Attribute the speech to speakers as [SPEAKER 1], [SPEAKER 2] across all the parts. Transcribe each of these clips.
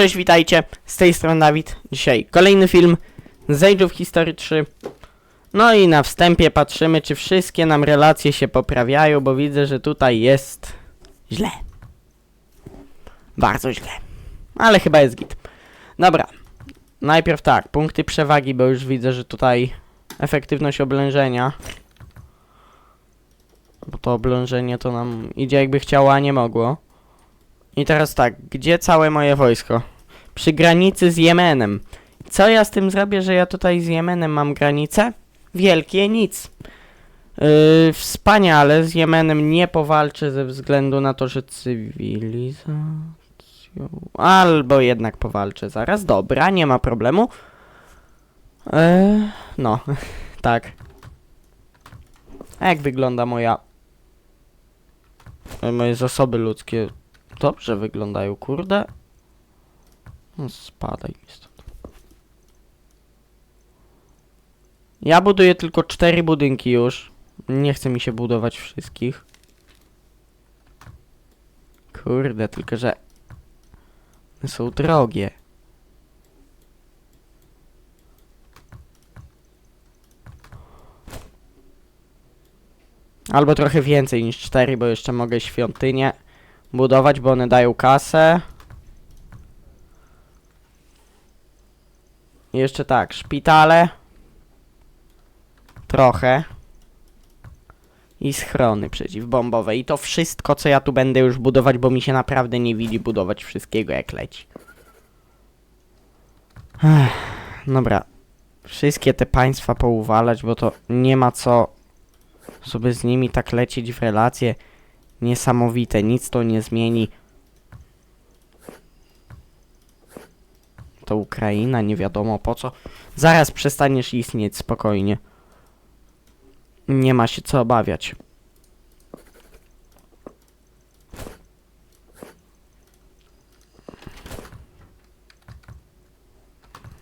[SPEAKER 1] cześć, witajcie, z tej strony Dawid. Dzisiaj kolejny film z Age of History 3. No i na wstępie patrzymy, czy wszystkie nam relacje się poprawiają, bo widzę, że tutaj jest źle. Bardzo źle. Ale chyba jest git. Dobra. Najpierw tak, punkty przewagi, bo już widzę, że tutaj efektywność oblężenia. Bo to oblężenie to nam idzie jakby chciało, a nie mogło. I teraz tak, gdzie całe moje wojsko? Przy granicy z Jemenem. Co ja z tym zrobię, że ja tutaj z Jemenem mam granicę? Wielkie nic. Yy, wspaniale, z Jemenem nie powalczę ze względu na to, że cywilizacją... Albo jednak powalczę zaraz. Dobra, nie ma problemu. Yy, no, tak. A jak wygląda moja... Moje zasoby ludzkie? Dobrze wyglądają, kurde. No, spadaj mi stąd. Ja buduję tylko cztery budynki już. Nie chce mi się budować wszystkich. Kurde, tylko że... są drogie. Albo trochę więcej niż cztery, bo jeszcze mogę świątynię budować, bo one dają kasę. Jeszcze tak, szpitale. Trochę. I schrony przeciwbombowe. I to wszystko, co ja tu będę już budować, bo mi się naprawdę nie widzi budować wszystkiego jak leci. Ech, dobra. Wszystkie te państwa pouwalać, bo to nie ma co sobie z nimi tak lecieć w relacje niesamowite, nic to nie zmieni. To Ukraina, nie wiadomo po co. Zaraz przestaniesz istnieć spokojnie. Nie ma się co obawiać.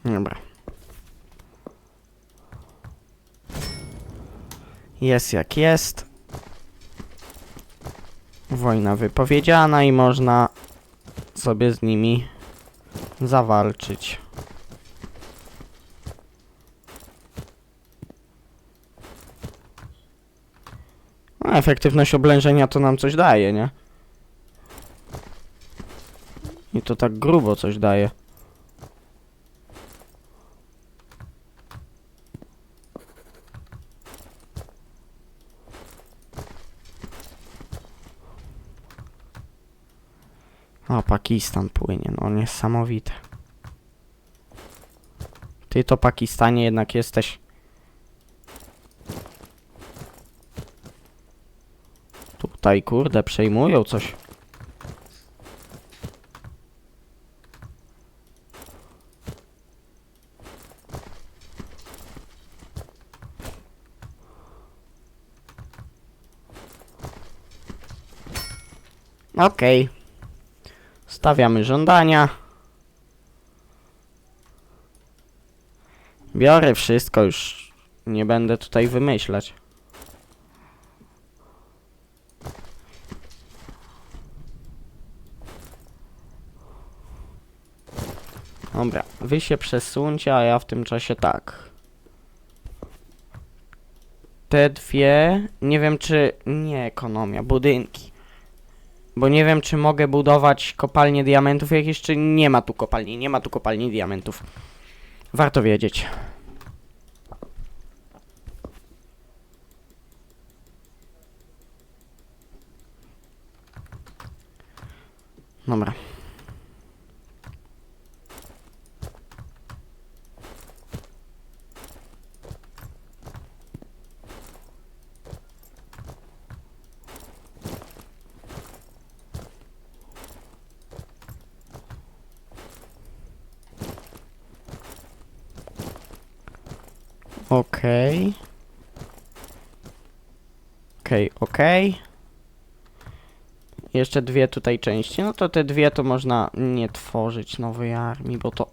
[SPEAKER 1] Dobra. Jest jak jest wojna wypowiedziana i można sobie z nimi zawalczyć. No, efektywność oblężenia to nam coś daje, nie? I to tak grubo coś daje. O, Pakistan płynie, no niesamowite. Ty to Pakistanie jednak jesteś. Tutaj kurde przejmują coś. Okej. Stawiamy żądania. Biorę wszystko już. Nie będę tutaj wymyślać. Dobra, wy się przesuńcie, a ja w tym czasie tak. Te dwie, nie wiem czy, nie ekonomia, budynki. Bo nie wiem, czy mogę budować kopalnie diamentów jakieś, czy nie ma tu kopalni. Nie ma tu kopalni diamentów. Warto wiedzieć. Dobra. Okej. Okej, okej. Jeszcze dwie tutaj części. No to te dwie to można nie tworzyć nowej armii, bo to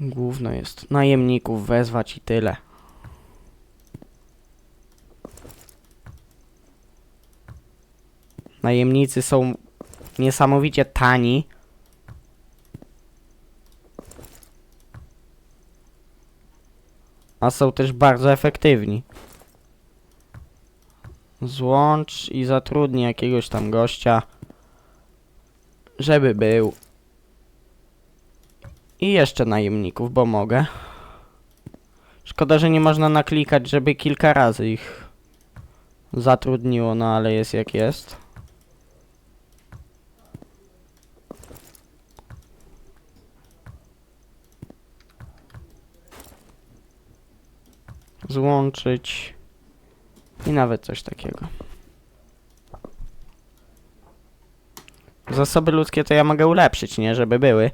[SPEAKER 1] główno jest najemników wezwać i tyle. Najemnicy są niesamowicie tani. A są też bardzo efektywni. Złącz i zatrudnij jakiegoś tam gościa, żeby był. I jeszcze najemników, bo mogę. Szkoda, że nie można naklikać, żeby kilka razy ich zatrudniło, no ale jest jak jest. Złączyć i nawet coś takiego. Zasoby ludzkie to ja mogę ulepszyć, nie? Żeby były.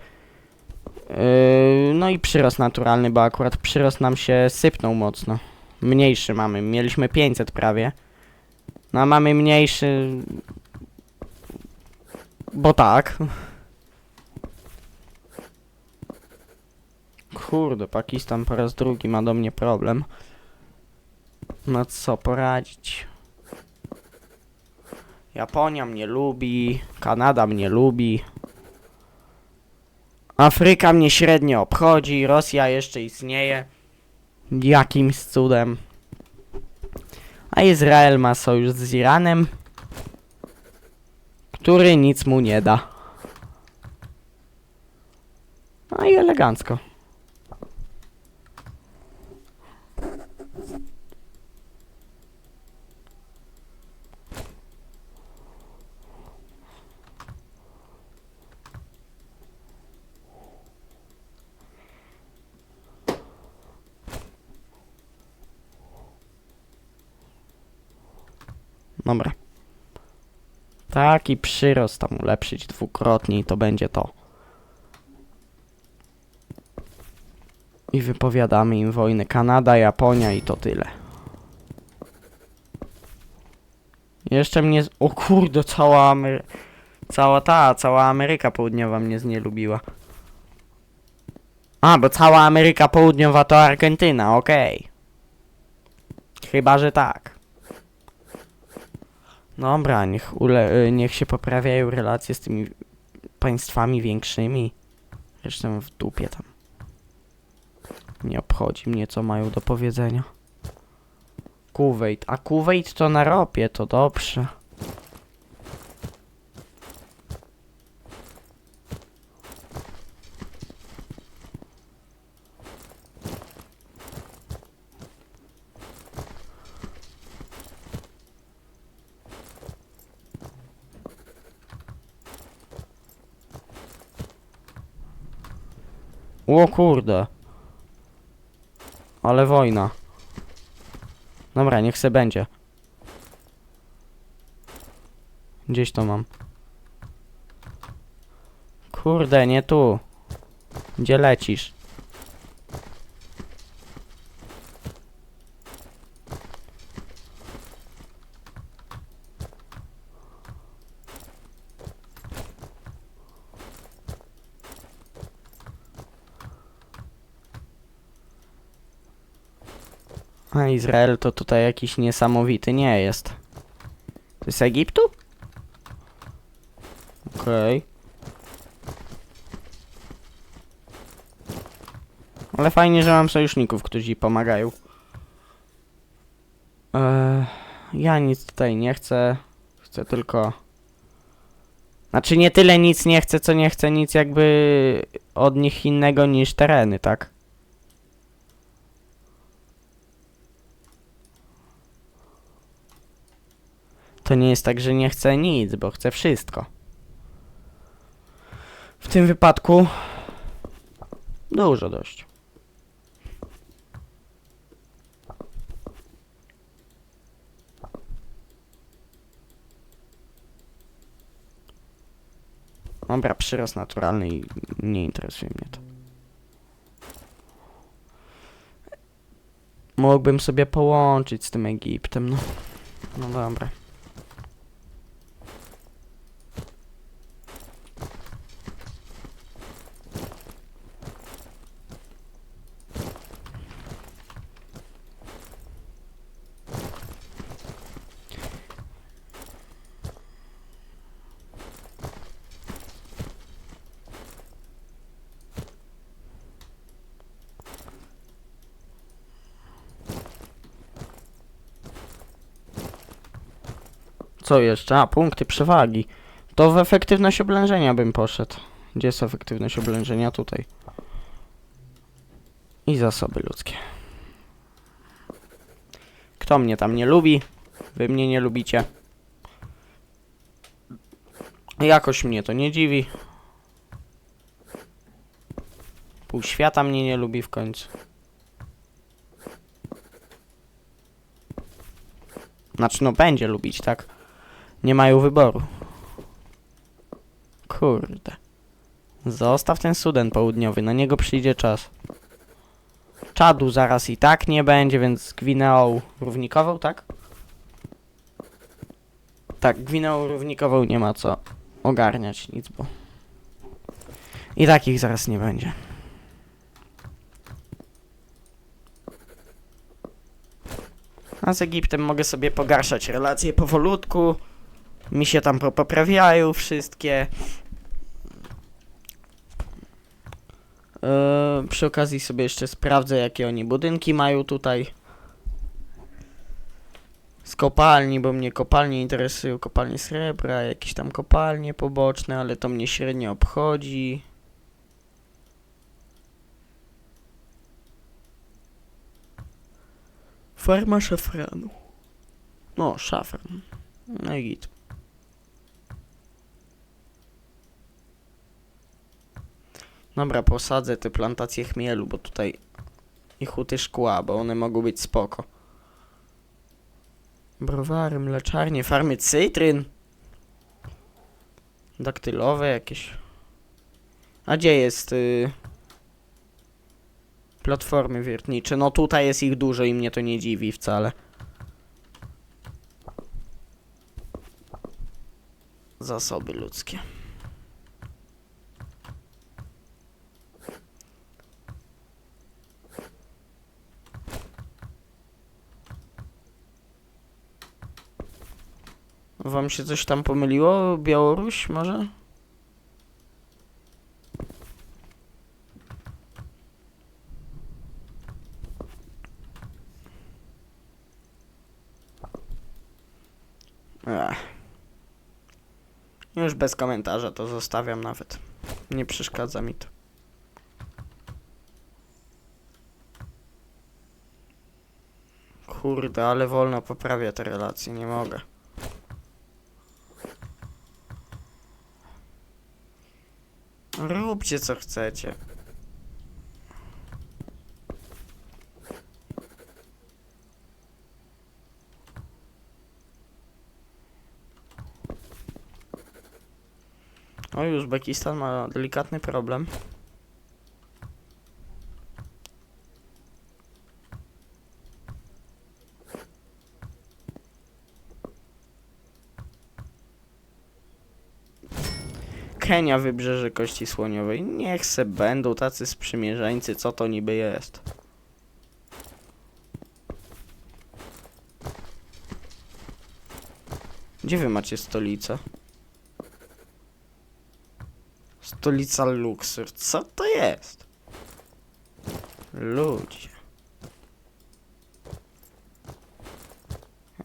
[SPEAKER 1] Yy, no i przyrost naturalny, bo akurat przyrost nam się sypnął mocno. Mniejszy mamy. Mieliśmy 500 prawie. No a mamy mniejszy. Bo tak. Kurde, Pakistan po raz drugi ma do mnie problem. No co poradzić? Japonia mnie lubi, Kanada mnie lubi. Afryka mnie średnio obchodzi, Rosja jeszcze istnieje. Jakimś cudem. A Izrael ma sojusz z Iranem, który nic mu nie da. No i elegancko. Dobra. Taki przyrost tam ulepszyć dwukrotnie i to będzie to. I wypowiadamy im wojnę Kanada, Japonia i to tyle. Jeszcze mnie... O kurde, cała Amery... Cała ta, cała Ameryka Południowa mnie znielubiła. A, bo cała Ameryka Południowa to Argentyna, okej. Chyba, że tak. Dobra, niech, ule, y, niech się poprawiają relacje z tymi państwami większymi. Zresztą w dupie tam. Nie obchodzi mnie, co mają do powiedzenia. Kuwait. A Kuwait to na ropie, to dobrze. O kurde. Ale wojna. Dobra, niech se będzie. Gdzieś to mam. Kurde, nie tu. Gdzie lecisz? A Izrael to tutaj jakiś niesamowity nie jest. To jest Egiptu? Okej. Ale fajnie, że mam sojuszników, którzy pomagają. Eee, ja nic tutaj nie chcę. Chcę tylko... Znaczy nie tyle nic nie chcę, co nie chcę nic jakby od nich innego niż tereny, tak? To nie jest tak, że nie chcę nic, bo chcę wszystko. W tym wypadku dużo dość. Dobra, przyrost naturalny i nie interesuje mnie to. Mógłbym sobie połączyć z tym Egiptem, no. No dobra. Co jeszcze? A, punkty przewagi. To w efektywność oblężenia bym poszedł. Gdzie jest efektywność oblężenia? Tutaj. I zasoby ludzkie. Kto mnie tam nie lubi? Wy mnie nie lubicie. Jakoś mnie to nie dziwi. Pół świata mnie nie lubi w końcu. Znaczy, no będzie lubić, tak? Nie mają wyboru. Kurde. Zostaw ten Sudan południowy, na niego przyjdzie czas. Czadu zaraz i tak nie będzie, więc Gwineą równikową, tak? Tak, Gwineą równikową nie ma co ogarniać nic, bo... I takich zaraz nie będzie. A z Egiptem mogę sobie pogarszać relacje powolutku. Mi się tam po- poprawiają wszystkie. Yy, przy okazji sobie jeszcze sprawdzę, jakie oni budynki mają tutaj. Z kopalni, bo mnie kopalnie interesują, kopalnie srebra, jakieś tam kopalnie poboczne, ale to mnie średnio obchodzi. Farma szafranu. No, szafran. No i git. Dobra, posadzę te plantacje chmielu, bo tutaj i huty szkła, bo one mogą być spoko. Browary, mleczarnie, farmy cytryn. Daktylowe jakieś. A gdzie jest y... platformy wiertnicze? No tutaj jest ich dużo i mnie to nie dziwi wcale. Zasoby ludzkie. Wam się coś tam pomyliło? Białoruś może? Ech. Już bez komentarza to zostawiam nawet. Nie przeszkadza mi to. Kurde, ale wolno poprawia te relacje, nie mogę. Róbcie co chcecie. Oj, Uzbekistan ma delikatny problem. Kenia wybrzeże Kości Słoniowej. Niech se będą tacy sprzymierzeńcy, co to niby jest. Gdzie wy macie stolicę? Stolica Luxor. Co to jest? Ludzie.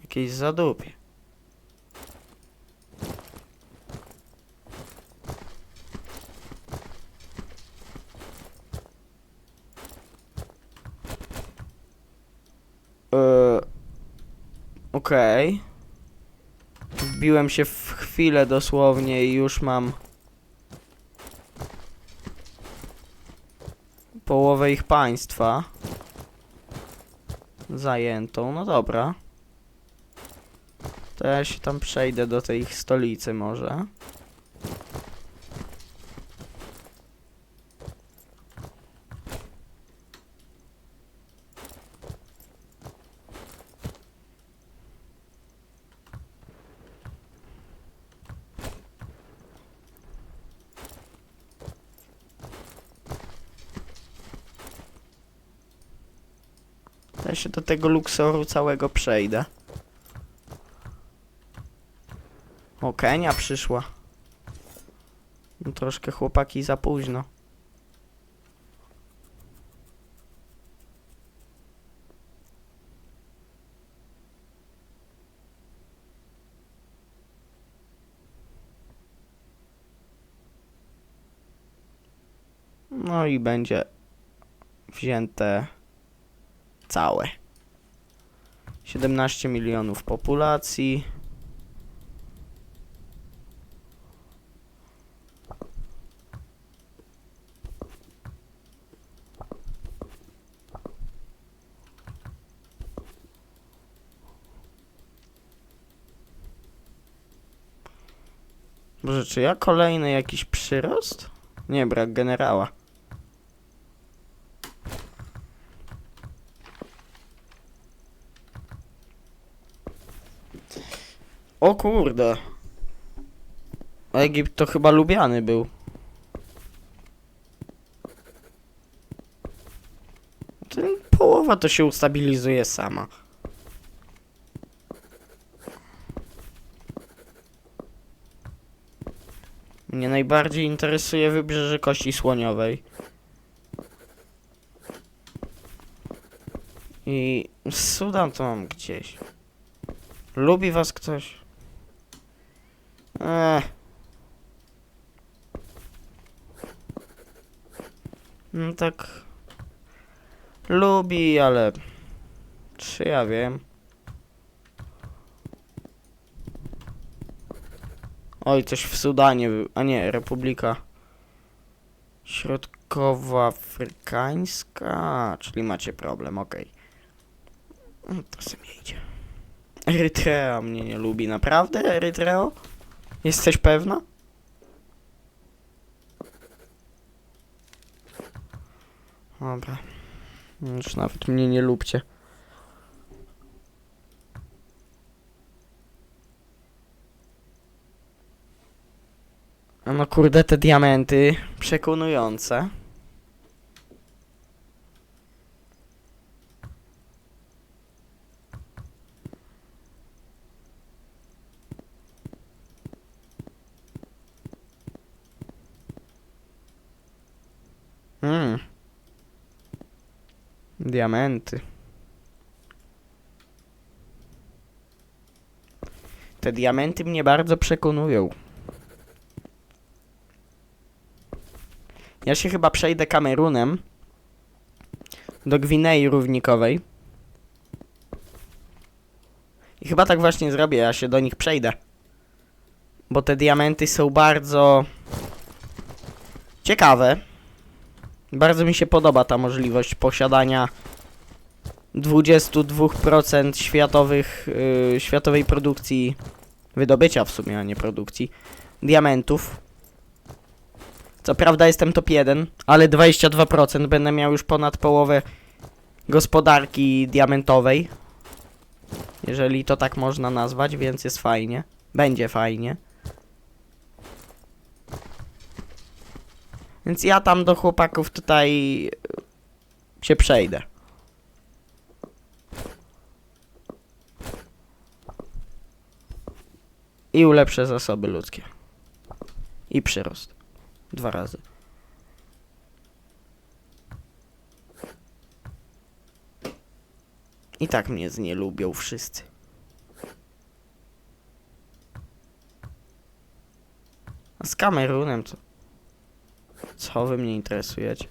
[SPEAKER 1] Jakieś zadupie. Eee, Okej. Wbiłem się w chwilę dosłownie i już mam połowę ich państwa zajętą. No dobra. To ja się tam przejdę do tej ich stolicy może. Się do tego luksoru całego przejdę. O, Kenia przyszła. No, troszkę chłopaki za późno. No i będzie wzięte całe. 17 milionów populacji. Boże, czy ja kolejny jakiś przyrost? Nie, brak generała. O kurde. Egipt to chyba lubiany był. Ten połowa to się ustabilizuje sama. Mnie najbardziej interesuje wybrzeże Kości Słoniowej. I Sudan to mam gdzieś. Lubi was ktoś? Eee. No tak. Lubi, ale. Czy ja wiem? Oj, coś w Sudanie, a nie, Republika Środkowoafrykańska, czyli macie problem, okej. No To sobie idzie. Erytrea mnie nie lubi, naprawdę, Erytreo? Jesteś pewna? Dobra. Już nawet mnie nie lubcie. No kurde, te diamenty przekonujące. Mm. Diamenty. Te diamenty mnie bardzo przekonują. Ja się chyba przejdę Kamerunem do Gwinei Równikowej. I chyba tak właśnie zrobię, ja się do nich przejdę. Bo te diamenty są bardzo ciekawe. Bardzo mi się podoba ta możliwość posiadania 22% światowych, yy, światowej produkcji, wydobycia w sumie, a nie produkcji, diamentów. Co prawda jestem top 1, ale 22% będę miał już ponad połowę gospodarki diamentowej. Jeżeli to tak można nazwać, więc jest fajnie. Będzie fajnie. Więc ja tam do chłopaków tutaj się przejdę. I ulepszę zasoby ludzkie. I przyrost. Dwa razy. I tak mnie z nie lubią wszyscy. A z Kamerunem co? Co wy mnie interesujecie?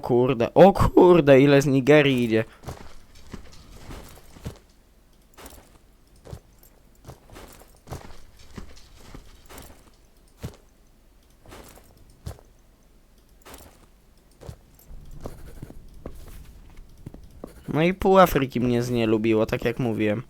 [SPEAKER 1] Kurde, o kurde, ile z Nigerii idzie. No i pół Afryki mnie z nie lubiło, tak jak mówiłem.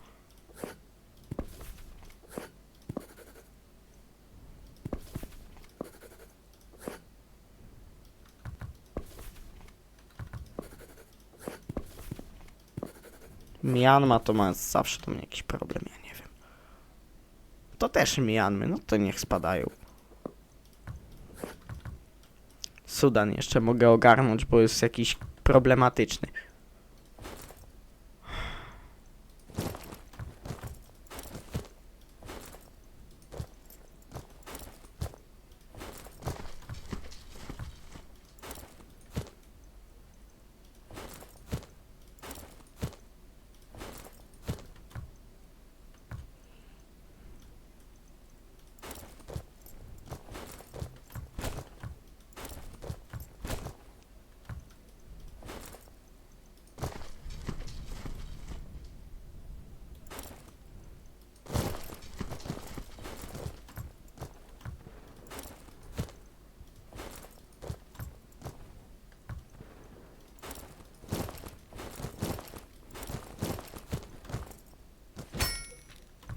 [SPEAKER 1] Myanma to ma zawsze tam jakiś problem, ja nie wiem. To też Myanmy, no to niech spadają. Sudan jeszcze mogę ogarnąć, bo jest jakiś problematyczny.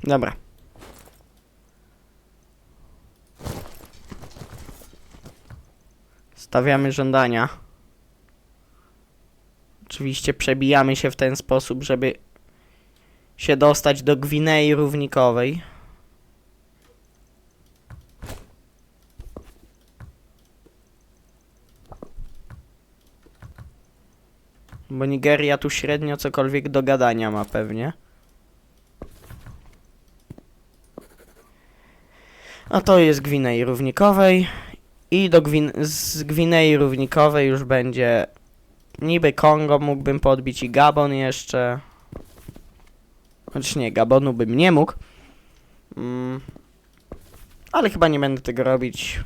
[SPEAKER 1] Dobra. Stawiamy żądania. Oczywiście przebijamy się w ten sposób, żeby się dostać do Gwinei Równikowej. Bo Nigeria tu średnio cokolwiek do gadania ma pewnie. A to jest Gwinei Równikowej. I do Gwin z Gwinei Równikowej już będzie niby Kongo mógłbym podbić i Gabon jeszcze. Chociaż nie, Gabonu bym nie mógł. Mm. Ale chyba nie będę tego robić.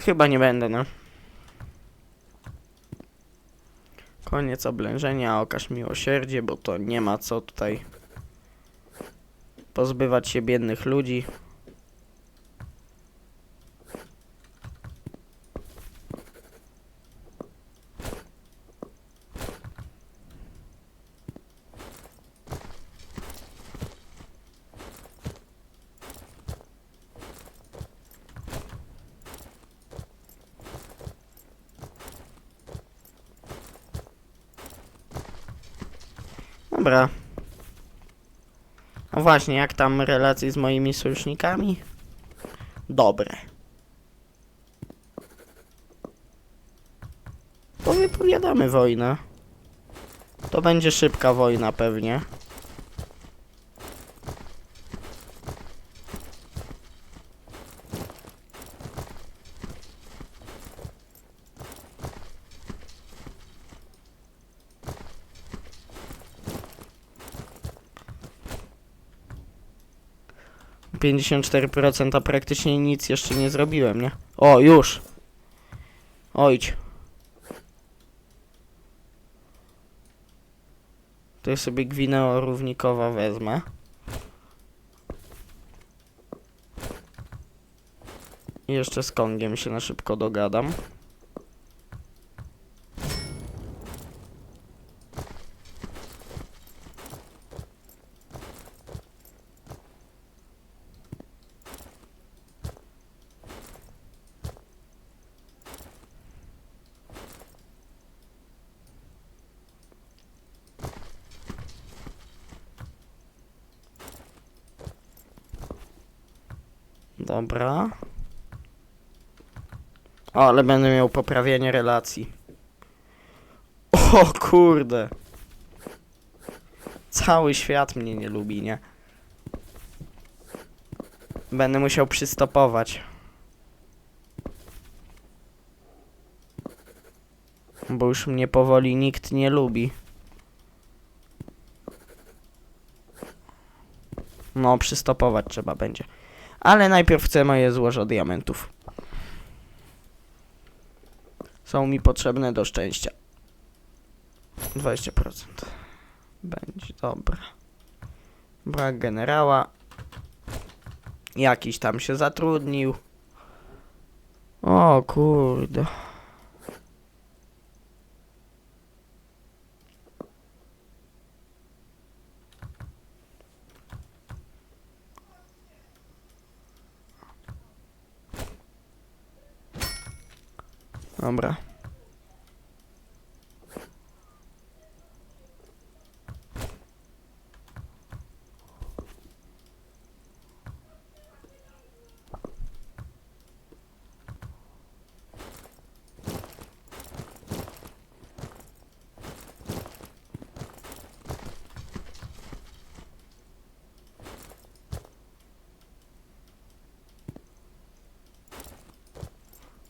[SPEAKER 1] Chyba nie będę, no. Koniec oblężenia, okaż miłosierdzie, bo to nie ma co tutaj pozbywać się biednych ludzi. Dobra. Właśnie, jak tam relacje z moimi sojusznikami? Dobre. To wypowiadamy wojnę. To będzie szybka wojna pewnie. Pięćdziesiąt cztery procent, a praktycznie nic jeszcze nie zrobiłem, nie? O, już! Ojdź. To sobie gwineo równikowa wezmę. I jeszcze z Kongiem się na szybko dogadam. Dobra. O, ale będę miał poprawienie relacji. O kurde. Cały świat mnie nie lubi, nie? Będę musiał przystopować. Bo już mnie powoli nikt nie lubi. No, przystopować trzeba będzie. Ale najpierw chcę moje złoża diamentów. Są mi potrzebne do szczęścia. 20%. Będzie dobra. Brak generała. Jakiś tam się zatrudnił. O kurde. Dobra.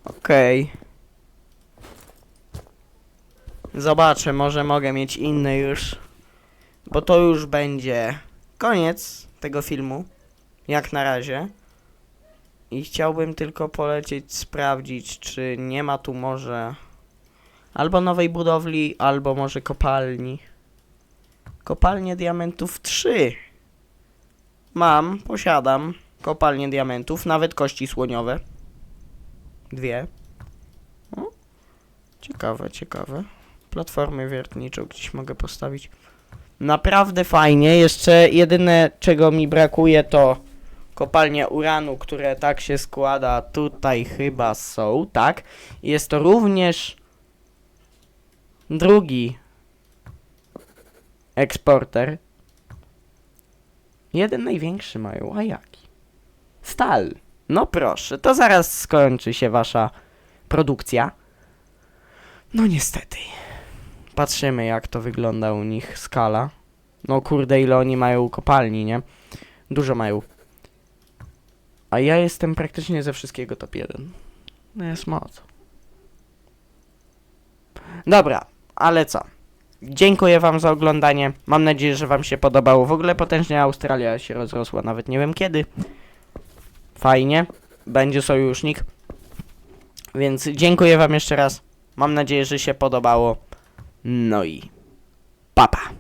[SPEAKER 1] Okej. Okay. Zobaczę, może mogę mieć inny już. Bo to już będzie koniec tego filmu. Jak na razie. I chciałbym tylko polecieć sprawdzić, czy nie ma tu może albo nowej budowli, albo może kopalni. Kopalnie diamentów 3. Mam, posiadam kopalnię diamentów, nawet kości słoniowe. Dwie. Ciekawe, ciekawe. Platformę wiertniczą gdzieś mogę postawić. Naprawdę fajnie. Jeszcze jedyne czego mi brakuje to kopalnie uranu, które tak się składa. Tutaj chyba są, tak? Jest to również drugi eksporter. Jeden największy mają, a jaki? Stal. No proszę, to zaraz skończy się wasza produkcja. No niestety. Patrzymy jak to wygląda u nich skala. No kurde ile oni mają kopalni, nie? Dużo mają. A ja jestem praktycznie ze wszystkiego top 1. No jest moc. Dobra, ale co? Dziękuję wam za oglądanie. Mam nadzieję, że wam się podobało. W ogóle potężnie Australia się rozrosła, nawet nie wiem kiedy. Fajnie. Będzie sojusznik. Więc dziękuję wam jeszcze raz. Mam nadzieję, że się podobało. No i papa.